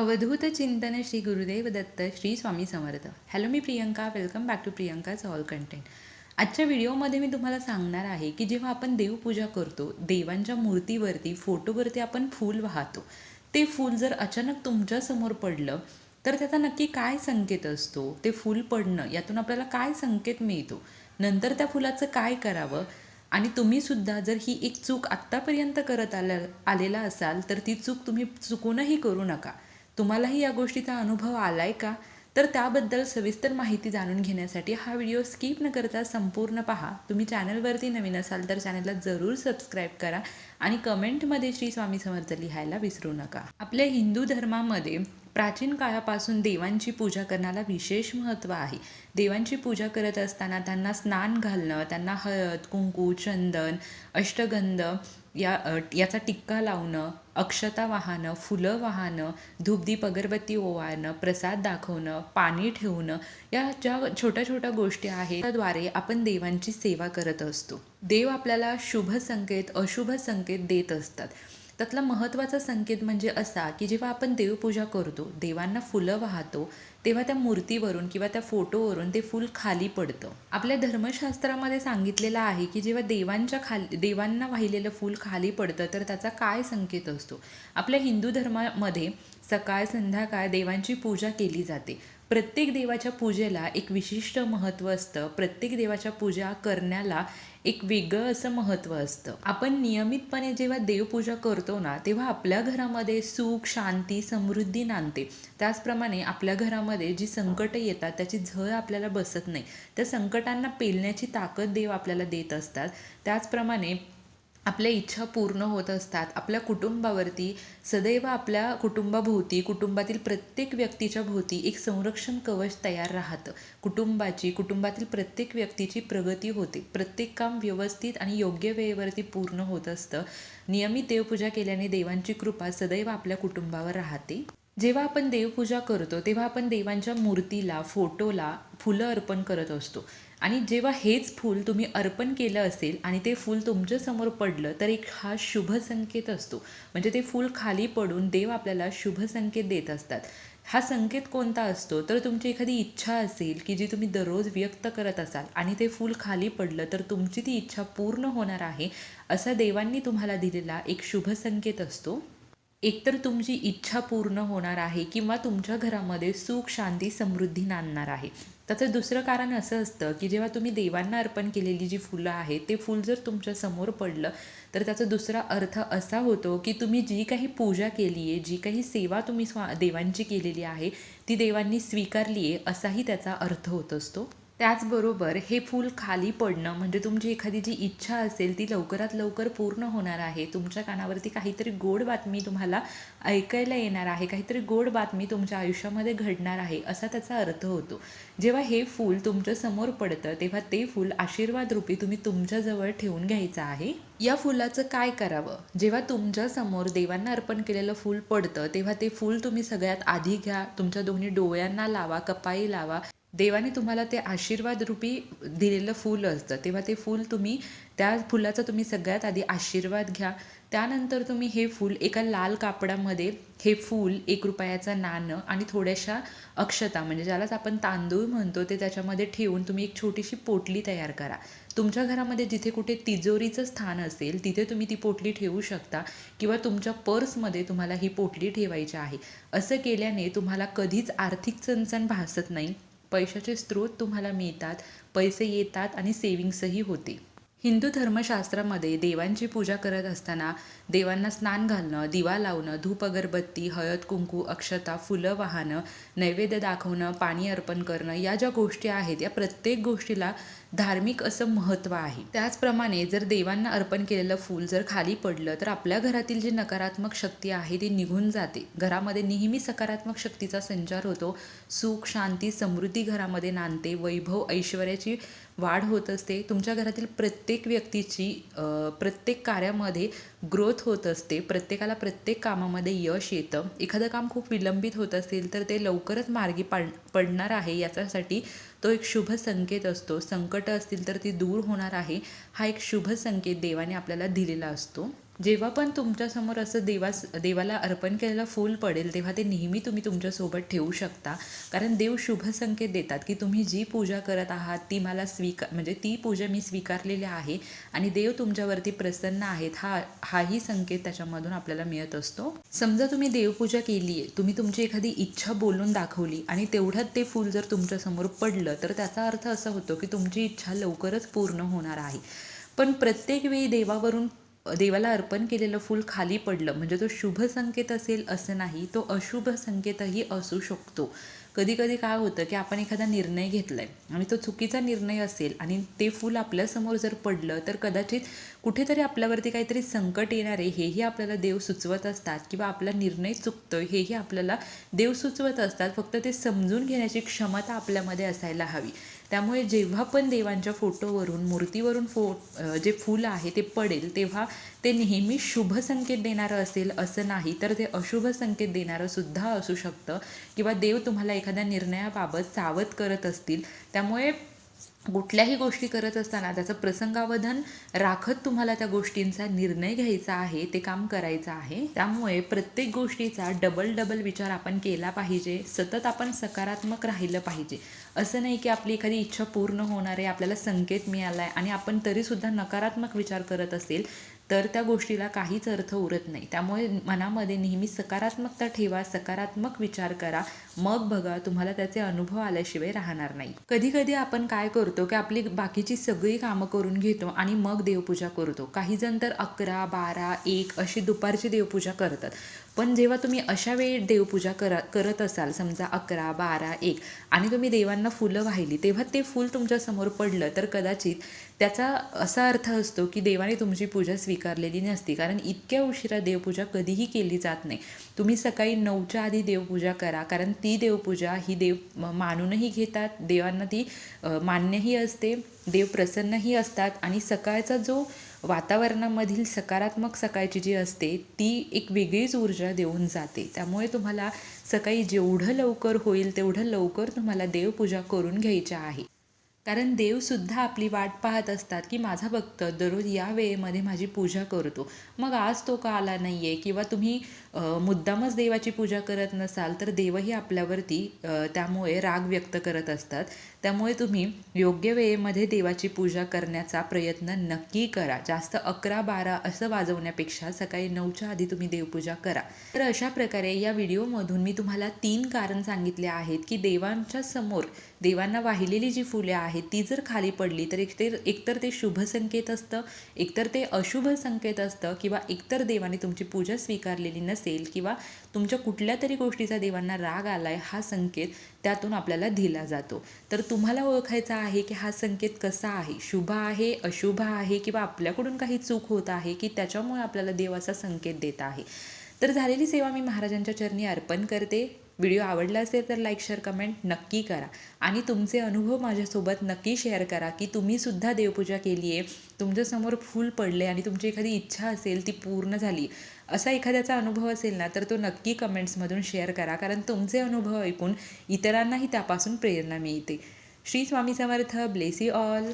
अवधूत चिंतन श्री गुरुदेव दत्त श्री स्वामी समर्थ. हॅलो मी Priyanka welcome back to प्रियंकाच ऑल कंटेंट आजच्या व्हिडिओमध्ये मी तुम्हाला सांगणार आहे की जेव्हा आपण देवपूजा करतो देवांच्या मूर्तीवरती फोटोवरती आपण फूल वाहतो. ते फूल जर अचानक तुमच्यासमोर पडलं तर त्याचा नक्की काय संकेत असतो? ते फूल पडणं यातून आपल्याला काय संकेत मिळतो? नंतर त्या फुलाचं काय करावं? आणि तुम्हीसुद्धा जर ही एक चूक आत्तापर्यंत करत आल्या आलेला असाल तर ती चूक तुम्ही चुकूनही करू नका. तुम्हालाही या गोष्टीचा अनुभव आला आहे का? तर त्याबद्दल सविस्तर माहिती जाणून घेण्यासाठी हा व्हिडिओ स्किप न करता संपूर्ण पहा. तुम्ही चॅनलवरती नवीन असाल तर चॅनलला जरूर सबस्क्राईब करा आणि कमेंटमध्ये श्री स्वामी समर्थ लिहायला विसरू नका. आपल्या हिंदू धर्मामध्ये प्राचीन काळापासून देवांची पूजा करण्याला विशेष महत्त्व आहे. देवांची पूजा करत असताना त्यांना स्नान घालणं त्यांना हळद कुंकू चंदन अष्टगंध या याचा टिक्का लावणं अक्षता वाहणं फुलं वाहणं धूपदीप अगरबत्ती ओवाळणं प्रसाद दाखवणं पाणी ठेवणं या ज्या छोट्या छोट्या गोष्टी आहेत त्याद्वारे आपण देवांची सेवा करत असतो. देव आपल्याला शुभ संकेत अशुभ संकेत देत असतात. त्यातला महत्त्वाचा संकेत म्हणजे असा की जेव्हा आपण देवपूजा करतो देवांना फुलं वाहतो तेव्हा त्या मूर्तीवरून किंवा त्या फोटोवरून ते फूल खाली पडतं. आपल्या धर्मशास्त्रामध्ये सांगितलेलं आहे की जेव्हा देवांच्या खाली देवांना वाहिलेलं फूल खाली पडतं तर त्याचा काय संकेत असतो? आपल्या हिंदू धर्मामध्ये सकाळ संध्याकाळ देवांची पूजा केली जाते. प्रत्येक देवाच्या पूजेला एक विशिष्ट महत्त्व असतं. प्रत्येक देवाच्या पूजा करण्याला एक वेगळं असं महत्त्व असतं. आपण नियमितपणे जेव्हा देवपूजा करतो ना तेव्हा आपल्या घरामध्ये सुख शांती समृद्धी नांदते. त्याचप्रमाणे आपल्या घरामध्ये जी संकटं येतात त्याची झळ आपल्याला बसत नाही. त्या संकटांना पेलण्याची ताकद देव आपल्याला देत असतात. त्याचप्रमाणे आपल्या इच्छा पूर्ण होत असतात. आपल्या कुटुंबावरती सदैव आपल्या कुटुंबाभोवती कुटुंबातील प्रत्येक व्यक्तीच्या भोवती एक संरक्षण कवच तयार राहतं. कुटुंबाची कुटुंबातील प्रत्येक व्यक्तीची प्रगती होते. प्रत्येक काम व्यवस्थित आणि योग्य वेळेवरती पूर्ण होत असतं. नियमित देवपूजा केल्याने देवांची कृपा सदैव आपल्या कुटुंबावर राहते. जेव्हा आपण देवपूजा करतो तेव्हा आपण देवांच्या मूर्तीला फोटोला फुलं अर्पण करत असतो. आणि जेव्हा हेच फूल तुम्ही अर्पण केलं असेल आणि ते फूल तुमच्यासमोर पडलं तर एक हा शुभ संकेत असतो. म्हणजे ते फूल खाली पडून देव आपल्याला शुभ संकेत देत असतात. हा संकेत कोणता असतो? तर तुमची एखादी इच्छा असेल की जी तुम्ही दररोज व्यक्त करत असाल आणि ते फूल खाली पडलं तर तुमची ती इच्छा पूर्ण होणार आहे असा देवांनी तुम्हाला दिलेला एक शुभ संकेत असतो. एकतर तुमची इच्छा पूर्ण होणार आहे किंवा तुमच्या घरामध्ये सुख शांती समृद्धी नांदणार आहे. त्याचं दुसरं कारण असं असतं की जेव्हा तुम्ही देवांना अर्पण केलेली जी फुलं आहेत ते फूल जर तुमच्यासमोर पडलं तर त्याचा दुसरा अर्थ असा होतो की तुम्ही जी काही पूजा केली आहे जी काही सेवा तुम्ही स्वा देवांची केलेली आहे ती देवांनी स्वीकारली आहे असाही त्याचा अर्थ होत असतो. त्याचबरोबर हे फूल खाली पडणं म्हणजे तुमची एखादी जी इच्छा असेल ती लवकरात लवकर पूर्ण होणार आहे. तुमच्या कानावरती काहीतरी गोड बातमी तुम्हाला ऐकायला येणार आहे. काहीतरी गोड बातमी तुमच्या आयुष्यामध्ये घडणार आहे असा त्याचा अर्थ होतो. जेव्हा हे फूल तुमच्यासमोर पडतं तेव्हा ते फूल आशीर्वाद रूपी तुम्ही तुमच्याजवळ ठेवून घ्यायचं आहे. या फुलाचं काय करावं? जेव्हा तुमच्यासमोर देवांना अर्पण केलेलं फूल पडतं तेव्हा ते फूल तुम्ही सगळ्यात आधी घ्या. तुमच्या दोन्ही डोळ्यांना लावा कपाई लावा. देवाने तुम्हाला ते आशीर्वाद रूपी दिलेलं फूल असतं. तेव्हा ते फूल तुम्ही त्या फुलाचा तुम्ही सगळ्यात आधी आशीर्वाद घ्या. त्यानंतर तुम्ही हे फूल एका लाल कापडामध्ये हे फूल एक रुपयाचं नाणं आणि थोड्याशा अक्षता म्हणजे ज्यालाच आपण तांदूळ म्हणतो ते त्याच्यामध्ये ठेवून तुम्ही एक छोटीशी पोटली तयार करा. तुमच्या घरामध्ये जिथे कुठे तिजोरीचं स्थान असेल तिथे तुम्ही ती पोटली ठेवू शकता किंवा तुमच्या पर्समध्ये तुम्हाला ही पोटली ठेवायची आहे. असं केल्याने तुम्हाला कधीच आर्थिक चणचण भासत नाही. पैशाचे स्रोत तुम्हाला मिळतात पैसे येतात आणि सेविंग्सही होते. हिंदू धर्मशास्त्रामध्ये देवांची पूजा करत असताना देवांना स्नान घालणं दिवा लावणं धूप अगरबत्ती हळद कुंकू अक्षता फुलं वाहणं नैवेद्य दाखवणं पाणी अर्पण करणं या ज्या गोष्टी आहेत या प्रत्येक गोष्टीला धार्मिक असं महत्त्व आहे. त्याचप्रमाणे जर देवांना अर्पण केलेलं फूल जर खाली पडलं तर आपल्या घरातील जी नकारात्मक शक्ती आहे ती निघून जाते. घरामध्ये नेहमी सकारात्मक शक्तीचा संचार होतो. सुख शांती समृद्धी घरामध्ये नांदते. वैभव ऐश्वर्याची वाढ होत असते. तुमच्या घरातील प्रत्येक प्रत्येक व्यक्तीची प्रत्येक कार्यामध्ये ग्रोथ होत असते. प्रत्येकाला प्रत्येक कामामध्ये यश येतं. एखादं काम खूप विलंबित होत असेल तर ते लवकरच मार्गी पाड पडणार आहे. याच्यासाठी तो एक शुभ संकेत असतो. संकटं असतील तर ती दूर होणार आहे. हा एक शुभ संकेत देवाने आपल्याला दिलेला असतो. जेव्हा पण तुमच्यासमोर असं देवास देवाला अर्पण केलेलं फूल पडेल तेव्हा ते नेहमी तुम्ही तुमच्यासोबत ठेवू शकता. कारण देव शुभ संकेत देतात की तुम्ही जी पूजा करत आहात ती मला स्वीकार म्हणजे ती पूजा मी स्वीकारलेली आहे आणि देव तुमच्यावरती प्रसन्न आहेत हा हाही संकेत त्याच्यामधून आपल्याला मिळत असतो. समजा तुम्ही देवपूजा केली आहे तुम्ही तुमची एखादी इच्छा बोलून दाखवली आणि तेवढ्यात ते फूल जर तुमच्यासमोर पडलं तर त्याचा अर्थ असा होतो की तुमची इच्छा लवकरच पूर्ण होणार आहे. पण प्रत्येक वेळी देवावरून देवाला अर्पण केलेलं फूल खाली पडलं म्हणजे तो शुभ संकेत असेल असं नाही तो अशुभ संकेतही असू शकतो. कधी कधी काय होतं की आपण एखादा निर्णय घेतला आहे आणि तो चुकीचा निर्णय असेल आणि ते फूल आपल्यासमोर जर पडलं तर कदाचित कुठेतरी आपल्यावरती काहीतरी संकट येणार आहे हेही आपल्याला देव सुचवत असतात किंवा आपला निर्णय चुकतोय हेही आपल्याला देव सुचवत असतात. फक्त ते समजून घेण्याची क्षमता आपल्यामध्ये असायला हवी. त्यामुळे जेव्हा पण देवांच्या फोटोवरून मूर्तीवरून फो जे फुलं आहे ते पडेल तेव्हा ते नेहमी शुभ संकेत देणारं असेल असं नाही. तर ते अशुभ संकेत देणारं सुद्धा असू शकतं. किंवा देव तुम्हाला एखाद्या निर्णयाबाबत सावध करत असतील. त्यामुळे कुठल्याही गोष्टी करत असताना त्याचं प्रसंगावधान राखत तुम्हाला त्या गोष्टींचा निर्णय घ्यायचा आहे ते काम करायचं आहे. त्यामुळे प्रत्येक गोष्टीचा डबल डबल विचार आपण केला पाहिजे सतत आपण सकारात्मक राहिलं पाहिजे. असं नाही की आपली एखादी इच्छा पूर्ण होणार आहे आपल्याला संकेत मिळाला आहे आणि आपण तरीसुद्धा नकारात्मक विचार करत असेल तर त्या गोष्टीला काहीच अर्थ उरत नाही. त्यामुळे मनामध्ये नेहमी सकारात्मकता ठेवा सकारात्मक विचार करा. मग बघा तुम्हाला त्याचे अनुभव आल्याशिवाय राहणार नाही. कधी कधी आपण काय करतो की आपली बाकीची सगळी कामं करून घेतो आणि मग देवपूजा करतो. काही जण तर अकरा बारा एक अशी दुपारची देवपूजा करतात. पण जेव्हा तुम्ही अशा वेळी देवपूजा करा करत असाल समजा अकरा बारा एक आणि तुम्ही देवांना फुलं वाहिली तेव्हा ते फूल तुमच्यासमोर पडलं तर कदाचित त्याचा असा अर्थ असतो की देवाने तुमची पूजा स्वीकारलेली नसती. कारण इतक्या उशिरा देवपूजा कधीही केली जात नाही. तुम्ही सकाळी नऊच्या आधी देवपूजा करा. कारण ती देवपूजा ही देव मानूनही घेतात. देवांना ती मान्यही असते. देव प्रसन्नही असतात. आणि सकाळचा जो वातावरणामधील सकारात्मक सकाळची जी असते ती एक वेगळीच ऊर्जा देऊन जाते. त्यामुळे तुम्हाला सकाळी जेवढं लवकर होईल तेवढं लवकर तुम्हाला देवपूजा करून घ्यायच्या आहे. कारण देवसुद्धा आपली वाट पाहत असतात की माझा भक्त दररोज या वेळेमध्ये माझी पूजा करतो. मग आज तो का आला नाही आहे किंवा तुम्ही मुद्दामच देवाची पूजा करत नसाल तर देवही आपल्यावरती त्यामुळे राग व्यक्त करत असतात. त्यामुळे तुम्ही योग्य वेळेमध्ये देवाची पूजा करण्याचा प्रयत्न नक्की करा. जास्त अकरा बारा असं वाजवण्यापेक्षा सकाळी नऊच्या आधी तुम्ही देवपूजा करा. तर अशा प्रकारे या व्हिडिओमधून मी तुम्हाला तीन कारण सांगितले आहेत की देवांच्या समोर देवांना वाहिलेली जी फुले आहेत ती जर खाली पडली तर एकतर एकतर ते शुभ संकेत असतं एकतर ते अशुभ संकेत असतं किंवा एकतर देवाने तुमची पूजा स्वीकारलेली असेल किंवा तुमच्या कुठल्या तरी गोष्टीचा देवांना राग आलाय हा संकेत त्यातून आपल्याला दिला जातो. तर तुम्हाला ओळखायचा आहे की हा संकेत कसा आहे? शुभ आहे अशुभ आहे किंवा आपल्याकडून काही चूक होत आहे की त्याच्यामुळे आपल्याला देवाचा संकेत देत आहे? तर झालेली सेवा मी महाराजांच्या चरणी अर्पण करते. व्हिडिओ आवडला असेल तर लाईक शेअर कमेंट नक्की करा. आणि तुमचे अनुभव माझ्यासोबत नक्की शेअर करा की तुम्हीसुद्धा देवपूजा केली आहे तुमच्यासमोर फूल पडले आणि तुमची एखादी इच्छा असेल ती पूर्ण झाली असा एखाद्याचा अनुभव असेल ना तर तो नक्की कमेंट्समधून शेअर करा. कारण तुमचे अनुभव ऐकून इतरांनाही त्यापासून प्रेरणा मिळते. Shri Swami Samarth. Bless you all.